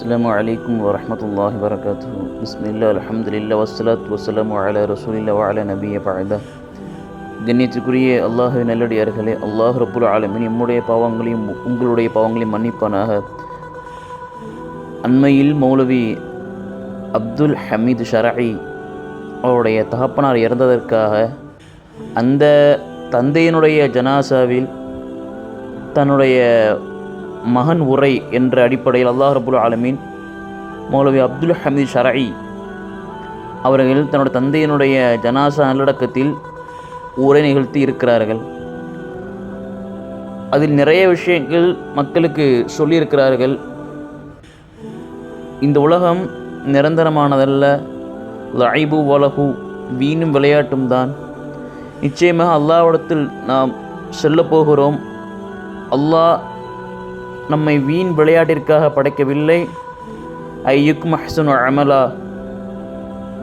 السلام عليكم ورحمة الله وبركاته بسم الله الحمد لله والصلاة والسلام على رسول الله وعلى نبي بعده கண்ணியத்துக்குரிய அல்லாஹ் நல்லடியார்களே அல்லாஹ் ரப்புல் ஆலமின் எம்முடைய பாவங்களையும் உங்களுடைய பாவங்களையும் மன்னிப்பானாக அண்மையில் மௌலவி அப்துல் ஹமீது ஷரஇ அவருடைய தகப்பனார் இறந்ததற்காக அந்த தந்தையினுடைய ஜனாசாவில் தன்னுடைய மகன் உரை என்ற அடிப்படையில் அல்லாஹ் ரபுல் ஆலமீன் மௌலவி அப்துல் ஹமீத் ஷரஇ அவர்கள் தன்னுடைய தந்தையினுடைய ஜனாசா நல்லடக்கத்தில் உரை நிகழ்த்தி இருக்கிறார்கள். அதில் நிறைய விஷயங்கள் மக்களுக்கு சொல்லியிருக்கிறார்கள். இந்த உலகம் நிரந்தரமானதல்ல லைபு வலகு வீணும் விளையாட்டும் தான். நிச்சயமாக அல்லாவிடத்தில் நாம் செல்ல போகிறோம். அல்லாஹ் நம்மை வீண் விளையாட்டிற்காக படைக்கவில்லை. ஐயுக் அஹ்சனு அமலா.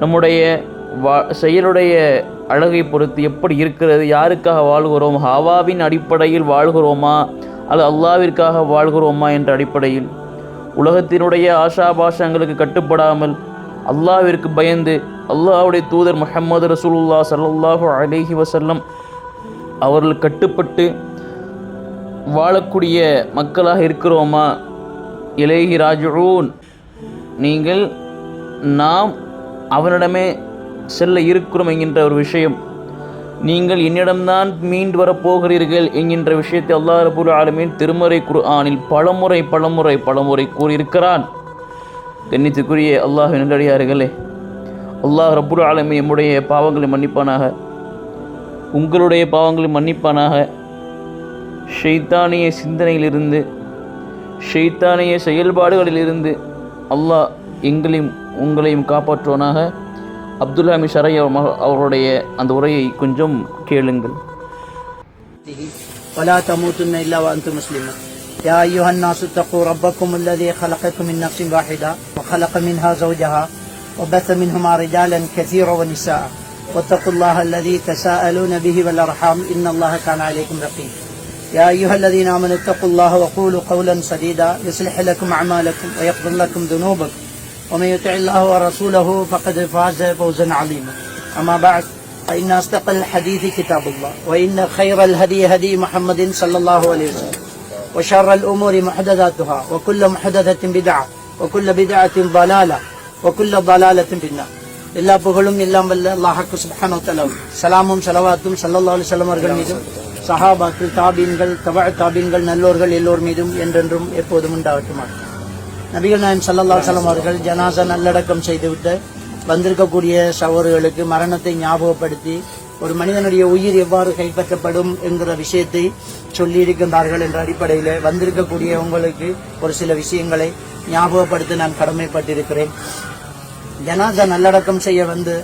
நம்முடைய வா செயலுடைய அழகை பொறுத்து எப்படி இருக்கிறது? யாருக்காக வாழ்கிறோம்? ஹவாவின் அடிப்படையில் வாழ்கிறோமா? அல்லது அல்லாவிற்காக வாழ்கிறோமா என்ற அடிப்படையில். உலகத்தினுடைய ஆஷாபாஷங்களுக்கு கட்டுப்படாமல் அல்லாவிற்கு பயந்து அல்லாஹ்வுடைய தூதர் முஹம்மது ரசூலுல்லா சல்லாஹூ அலைஹி வசல்லம் அவர்கள் கட்டுப்பட்டு வாழக்கூடிய மக்களாக இருக்கிறோமா? இலேஹி ராஜூன் நீங்கள் நாம் அவனிடமே செல்ல இருக்கிறோம் என்கின்ற ஒரு விஷயம். நீங்கள் என்னிடம்தான் மீண்டு வரப்போகிறீர்கள் என்கின்ற விஷயத்தை அல்லாஹ் ரபுல் ஆலமின் திருமறை குர்ஆனில் பலமுறை பலமுறை பலமுறை கூறியிருக்கிறான். கண்ணித்துக்குரிய அல்லாஹ் நன்றடியார்களே அல்லாஹ் ரபுல் ஆலமி எம்முடைய பாவங்களை மன்னிப்பானாக உங்களுடைய பாவங்களை மன்னிப்பானாக ஷெய்தானிய சிந்தனையிலிருந்து ஷெய்தானிய செயல்பாடுகளிலிருந்து அல்லாஹ் எங்களையும் உங்களையும் காப்பாற்றுவானாக அப்துல் ஹமி ஷரை அவருடைய அந்த உரையை கொஞ்சம் கேளுங்கள் ولا تموتن إلا وأنتم مسلمون يا أيها الناس اتقوا ربكم الذي خلقكم من نفس واحدة وخلق منها زوجها وبث منهما رجالا كثيرا ونساء واتقوا الله الذي تساءلون به والأرحام إن الله كان عليكم رقيبا يا أيها الذين آمنوا اتقوا الله وقولوا قولا سديدا يصلح لكم أعمالكم ويغفر لكم ذنوبكم ومن يطع الله ورسوله فقد فاز فوزا عظيما أما بعد فإن أصدق الحديث كتاب الله وإن خير الهدي هدي محمد صلى الله عليه وسلم وشر الأمور محدثاتها وكل محدثة بدعة وكل بدعة ضلالة وكل ضلالة في النار எல்லா புகழும் எல்லாம் வல்ல அல்லாஹாக்கு சுப்ஹானு தஆலா சலாமும் ஸலவாத்தும் ஸல்லல்லாஹு அலைஹி வஸல்லம் அவர்கள் மீதும் சஹாபாக்கள் தாபீன்கள் தபா தாபீன்கள் நல்லோர்கள் எல்லோர் மீதும் என்றென்றும் எப்போதும் உண்டாகட்டுமாக. நபிகள் நாயம் சல்லல்லா சலம் அவர்கள் ஜனாசா நல்லடக்கம் செய்துவிட்டு வந்திருக்கக்கூடிய சவர்களுக்கு மரணத்தை ஞாபகப்படுத்தி ஒரு மனிதனுடைய உயிர் எவ்வாறு கைப்பற்றப்படும் என்கிற விஷயத்தை சொல்லியிருக்கின்றார்கள் என்ற அடிப்படையில் வந்திருக்கக்கூடிய உங்களுக்கு ஒரு சில விஷயங்களை ஞாபகப்படுத்த நான் கடமைப்பட்டிருக்கிறேன். ஜனாசா நல்லடக்கம் செய்ய வந்து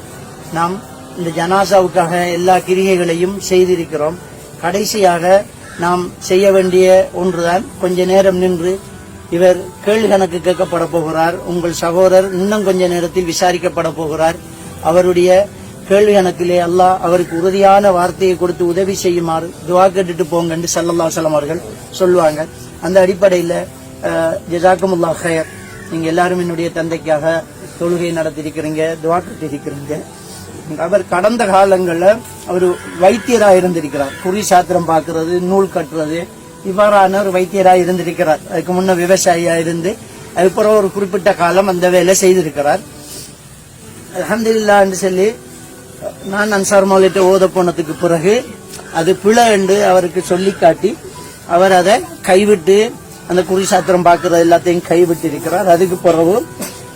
நாம் இந்த ஜனாசாவுக்காக எல்லா கிரிகைகளையும் செய்திருக்கிறோம். கடைசியாக நாம் செய்ய வேண்டிய ஒன்றுதான். கொஞ்ச நேரம் நின்று இவர் கேள்வி கணக்கு கேட்கப்பட போகிறார். உங்கள் சகோதரர் இன்னும் கொஞ்ச நேரத்தில் விசாரிக்கப்பட போகிறார். அவருடைய கேள்வி கணக்கிலே அல்லாஹ் அவருக்கு உறுதியான வார்த்தையை கொடுத்து உதவி செய்யுமாறு துவா கேட்டுட்டு போங்கன்னு சல்லல்லா சலம் அவர்கள் சொல்லுவாங்க. அந்த அடிப்படையில் ஜசாக்குமுல்லா ஹயர் நீங்க எல்லாரும் என்னுடைய தந்தைக்காக தொழுகை நடத்திருக்கிறீங்க துவா கட்டிருக்கிறீங்க. அவர் கடந்த காலங்களில் அவர் வைத்தியராக இருந்திருக்கிறார். குறி சாத்திரம் பார்க்கறது நூல் கட்டுறது இவ்வாறான ஒரு வைத்தியராக இருந்திருக்கிறார். அதுக்கு முன்ன விவசாயியா இருந்து அதுக்கப்புறம் ஒரு குறிப்பிட்ட காலம் அந்த வேலை செய்திருக்கிறார். அஹமதுல்லான்னு சொல்லி நான் அன்சார் மௌலிட்ட ஓத போனதுக்கு பிறகு அது பிழை என்று அவருக்கு சொல்லி காட்டி அவர் அதை கைவிட்டு அந்த குறி சாத்திரம் பார்க்கறது எல்லாத்தையும் கைவிட்டு இருக்கிறார் அதுக்கு பிறகு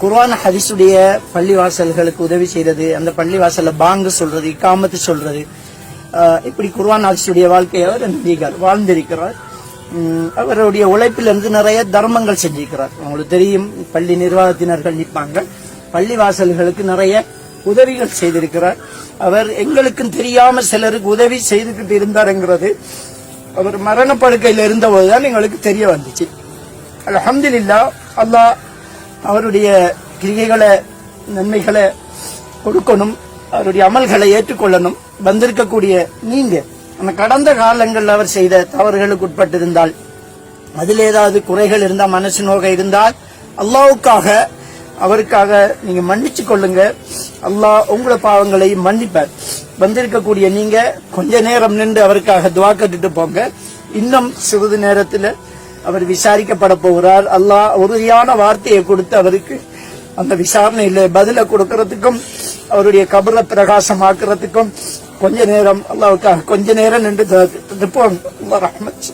குர்ஆன் பள்ளி பள்ளிவாசல்களுக்கு உதவி செய்யறது அந்த பள்ளிவாசல்ல பாங்கு சொல்றது இக்காமத்து சொல்றது. இப்படி குர்ஆன் ஹதீஸுடைய வாழ்க்கையை அவர் நம்பிக்கார் வாழ்ந்திருக்கிறார். அவருடைய உழைப்பிலிருந்து நிறைய தர்மங்கள் செஞ்சிருக்கிறார். உங்களுக்கு தெரியும் பள்ளி நிர்வாகத்தினர்கள் நிற்பாங்க. பள்ளிவாசல்களுக்கு நிறைய உதவிகள் செய்திருக்கிறார். அவர் எங்களுக்கும் தெரியாம சிலருக்கு உதவி செய்துகிட்டு இருந்தாருங்கிறது அவர் மரணப்படுக்கையில் இருந்தபோதுதான் எங்களுக்கு தெரிய வந்துச்சு. அலமதுல்லா அல்லாஹ் அவருடைய கிரிகைகளை நன்மைகளை கொடுக்கணும் அவருடைய அமல்களை ஏற்றுக்கொள்ளணும். வந்திருக்கக்கூடிய நீங்க அந்த கடந்த காலங்களில் அவர் செய்த தவறுகளுக்கு உட்பட்டிருந்தால் அதில் ஏதாவது குறைகள் இருந்தால் மனசு நோக இருந்தால் அல்லாவுக்காக அவருக்காக நீங்க மன்னிச்சு கொள்ளுங்க. அல்லாஹ் உங்களோட பாவங்களையும் மன்னிப்பார். வந்திருக்கக்கூடிய நீங்க கொஞ்ச நேரம் நின்று அவருக்காக துவா கட்டுட்டு போங்க. இன்னும் சிறிது நேரத்தில் அவர் விசாரிக்கப்பட போகிறார். அல்லாஹ் உறுதியான வார்த்தையை கொடுத்து அவருக்கு அந்த விசாரணையில பதில கொடுக்கறதுக்கும் அவருடைய கபரை பிரகாசமாக்குறதுக்கும் கொஞ்ச நேரம் அல்லாவுக்காக கொஞ்ச நேரம் நின்று திருப்போம் கட்டுட்டு ரஹ்மத்.